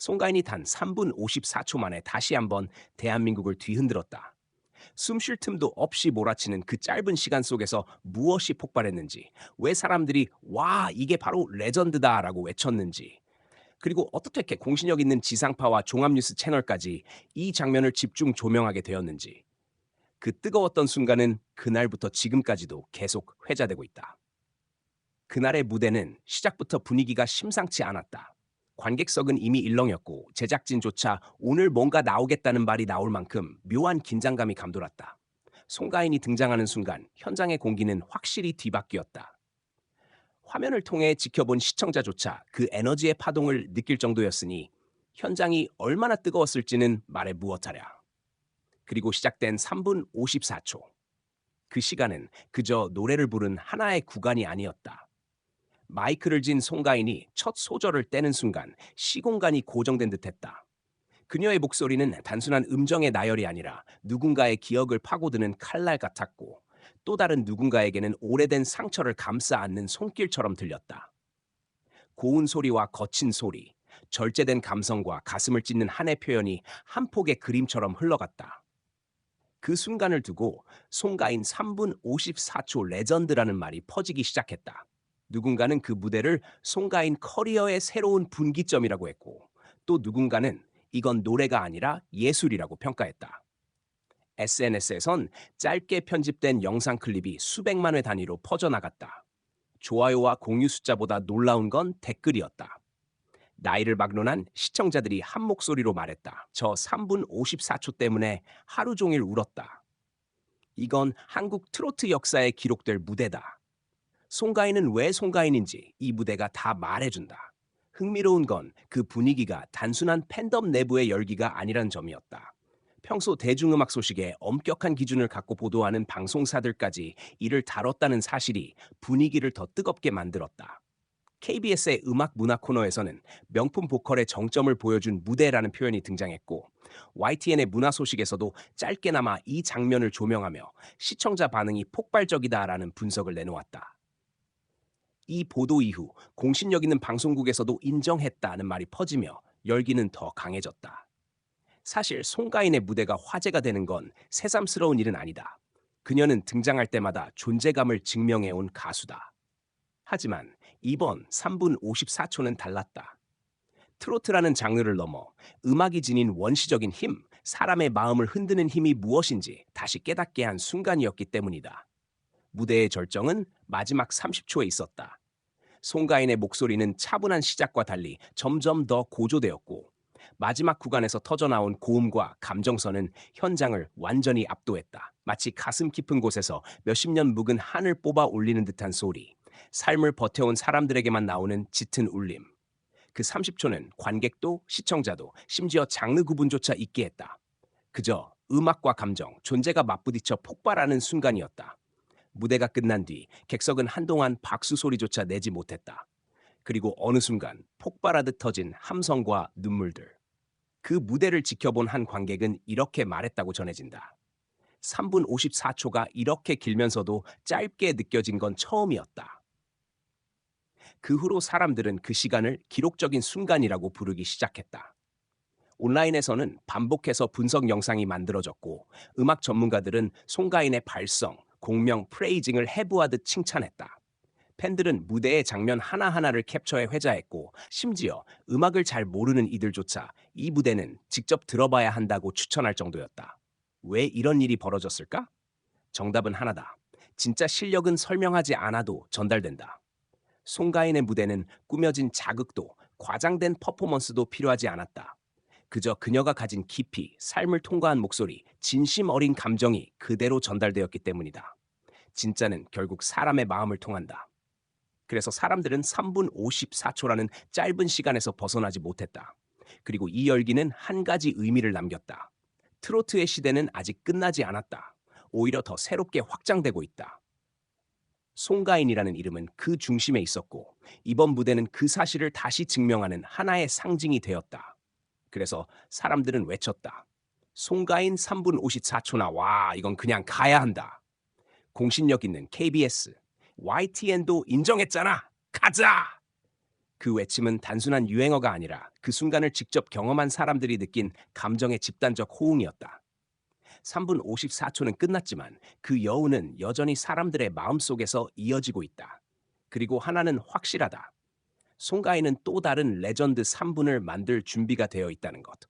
송가인이 단 3분 54초 만에 다시 한번 대한민국을 뒤흔들었다. 숨 쉴 틈도 없이 몰아치는 그 짧은 시간 속에서 무엇이 폭발했는지, 왜 사람들이 와, 이게 바로 레전드다라고 외쳤는지, 그리고 어떻게 공신력 있는 지상파와 종합뉴스 채널까지 이 장면을 집중 조명하게 되었는지, 그 뜨거웠던 순간은 그날부터 지금까지도 계속 회자되고 있다. 그날의 무대는 시작부터 분위기가 심상치 않았다. 관객석은 이미 일렁였고 제작진조차 오늘 뭔가 나오겠다는 말이 나올 만큼 묘한 긴장감이 감돌았다. 송가인이 등장하는 순간 현장의 공기는 확실히 뒤바뀌었다. 화면을 통해 지켜본 시청자조차 그 에너지의 파동을 느낄 정도였으니 현장이 얼마나 뜨거웠을지는 말해 무엇하랴. 그리고 시작된 3분 54초. 그 시간은 그저 노래를 부른 하나의 구간이 아니었다. 마이크를 진 송가인이 첫 소절을 떼는 순간 시공간이 고정된 듯했다. 그녀의 목소리는 단순한 음정의 나열이 아니라 누군가의 기억을 파고드는 칼날 같았고 또 다른 누군가에게는 오래된 상처를 감싸 안는 손길처럼 들렸다. 고운 소리와 거친 소리, 절제된 감성과 가슴을 찢는 한의 표현이 한 폭의 그림처럼 흘러갔다. 그 순간을 두고 송가인 3분 54초 레전드라는 말이 퍼지기 시작했다. 누군가는 그 무대를 송가인 커리어의 새로운 분기점이라고 했고 또 누군가는 이건 노래가 아니라 예술이라고 평가했다. SNS에선 짧게 편집된 영상 클립이 수백만 회 단위로 퍼져나갔다. 좋아요와 공유 숫자보다 놀라운 건 댓글이었다. 나이를 막론한 시청자들이 한 목소리로 말했다. 저 3분 54초 때문에 하루 종일 울었다. 이건 한국 트로트 역사에 기록될 무대다. 송가인은 왜 송가인인지 이 무대가 다 말해준다. 흥미로운 건 그 분위기가 단순한 팬덤 내부의 열기가 아니란 점이었다. 평소 대중음악 소식에 엄격한 기준을 갖고 보도하는 방송사들까지 이를 다뤘다는 사실이 분위기를 더 뜨겁게 만들었다. KBS의 음악 문화 코너에서는 명품 보컬의 정점을 보여준 무대라는 표현이 등장했고 YTN의 문화 소식에서도 짧게나마 이 장면을 조명하며 시청자 반응이 폭발적이다라는 분석을 내놓았다. 이 보도 이후 공신력 있는 방송국에서도 인정했다는 말이 퍼지며 열기는 더 강해졌다. 사실 송가인의 무대가 화제가 되는 건 새삼스러운 일은 아니다. 그녀는 등장할 때마다 존재감을 증명해온 가수다. 하지만 이번 3분 54초는 달랐다. 트로트라는 장르를 넘어 음악이 지닌 원시적인 힘, 사람의 마음을 흔드는 힘이 무엇인지 다시 깨닫게 한 순간이었기 때문이다. 무대의 절정은 마지막 30초에 있었다. 송가인의 목소리는 차분한 시작과 달리 점점 더 고조되었고 마지막 구간에서 터져나온 고음과 감정선은 현장을 완전히 압도했다. 마치 가슴 깊은 곳에서 몇십 년 묵은 한을 뽑아 올리는 듯한 소리. 삶을 버텨온 사람들에게만 나오는 짙은 울림. 그 30초는 관객도 시청자도 심지어 장르 구분조차 있게 했다. 그저 음악과 감정, 존재가 맞부딪혀 폭발하는 순간이었다. 무대가 끝난 뒤 객석은 한동안 박수 소리조차 내지 못했다. 그리고 어느 순간 폭발하듯 터진 함성과 눈물들. 그 무대를 지켜본 한 관객은 이렇게 말했다고 전해진다. 3분 54초가 이렇게 길면서도 짧게 느껴진 건 처음이었다. 그 후로 사람들은 그 시간을 기록적인 순간이라고 부르기 시작했다. 온라인에서는 반복해서 분석 영상이 만들어졌고 음악 전문가들은 송가인의 발성, 공명, 프레이징을 해부하듯 칭찬했다. 팬들은 무대의 장면 하나하나를 캡처해 회자했고 심지어 음악을 잘 모르는 이들조차 이 무대는 직접 들어봐야 한다고 추천할 정도였다. 왜 이런 일이 벌어졌을까? 정답은 하나다. 진짜 실력은 설명하지 않아도 전달된다. 송가인의 무대는 꾸며진 자극도 과장된 퍼포먼스도 필요하지 않았다. 그저 그녀가 가진 깊이, 삶을 통과한 목소리, 진심 어린 감정이 그대로 전달되었기 때문이다. 진짜는 결국 사람의 마음을 통한다. 그래서 사람들은 3분 54초라는 짧은 시간에서 벗어나지 못했다. 그리고 이 열기는 한 가지 의미를 남겼다. 트로트의 시대는 아직 끝나지 않았다. 오히려 더 새롭게 확장되고 있다. 송가인이라는 이름은 그 중심에 있었고 이번 무대는 그 사실을 다시 증명하는 하나의 상징이 되었다. 그래서 사람들은 외쳤다. 송가인 3분 54초나 와 이건 그냥 가야 한다. 공신력 있는 KBS, YTN도 인정했잖아. 가자! 그 외침은 단순한 유행어가 아니라 그 순간을 직접 경험한 사람들이 느낀 감정의 집단적 호응이었다. 3분 54초는 끝났지만 그 여운은 여전히 사람들의 마음속에서 이어지고 있다. 그리고 하나는 확실하다. 송가인은 또 다른 레전드 3분을 만들 준비가 되어 있다는 것.